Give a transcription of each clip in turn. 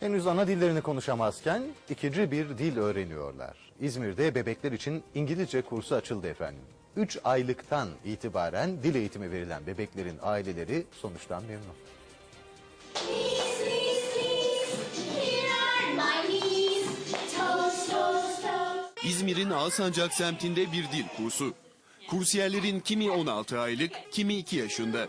Henüz ana dillerini konuşamazken ikinci bir dil öğreniyorlar. İzmir'de bebekler için İngilizce kursu açıldı efendim. 3 aylıktan itibaren dil eğitimi verilen bebeklerin aileleri sonuçtan memnun. İzmir'in Alsancak semtinde bir dil kursu. Kursiyerlerin kimi 16 aylık, kimi 2 yaşında.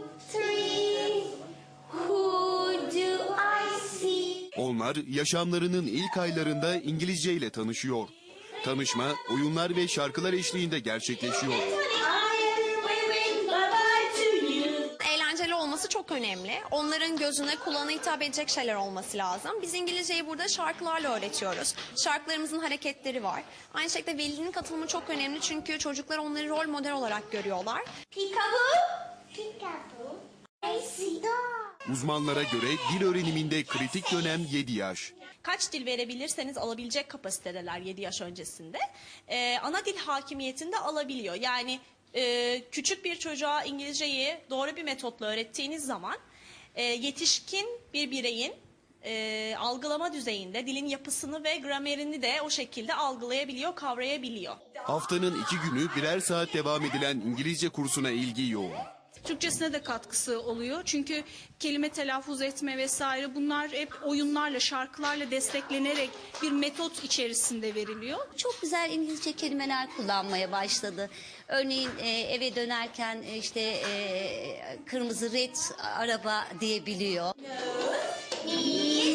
Onlar yaşamlarının ilk aylarında İngilizce ile tanışıyor. Tanışma oyunlar ve şarkılar eşliğinde gerçekleşiyor. Eğlenceli olması çok önemli. Onların gözüne kulağına hitap edecek şeyler olması lazım. Biz İngilizceyi burada şarkılarla öğretiyoruz. Şarkılarımızın hareketleri var. Aynı şekilde velinin katılımı çok önemli çünkü çocuklar onları rol model olarak görüyorlar. Peekaboo. Peekaboo. I see dog. Uzmanlara göre dil öğreniminde kritik dönem 7 yaş. kaç dil verebilirseniz alabilecek kapasitedeler 7 yaş öncesinde. Ee, ana dil hakimiyetinde alabiliyor. Yani e, küçük bir çocuğa İngilizceyi doğru bir metotla öğrettiğiniz zaman e, yetişkin bir bireyin e, algılama düzeyinde dilin yapısını ve gramerini de o şekilde algılayabiliyor, kavrayabiliyor. Haftanın iki günü birer saat devam edilen İngilizce kursuna ilgi yoğun. Türkçesine de katkısı oluyor. Çünkü kelime telaffuz etme vesaire bunlar hep oyunlarla, şarkılarla desteklenerek bir metot içerisinde veriliyor. Çok güzel İngilizce kelimeler kullanmaya başladı. Örneğin e, eve dönerken e, işte e, kırmızı red araba diyebiliyor. E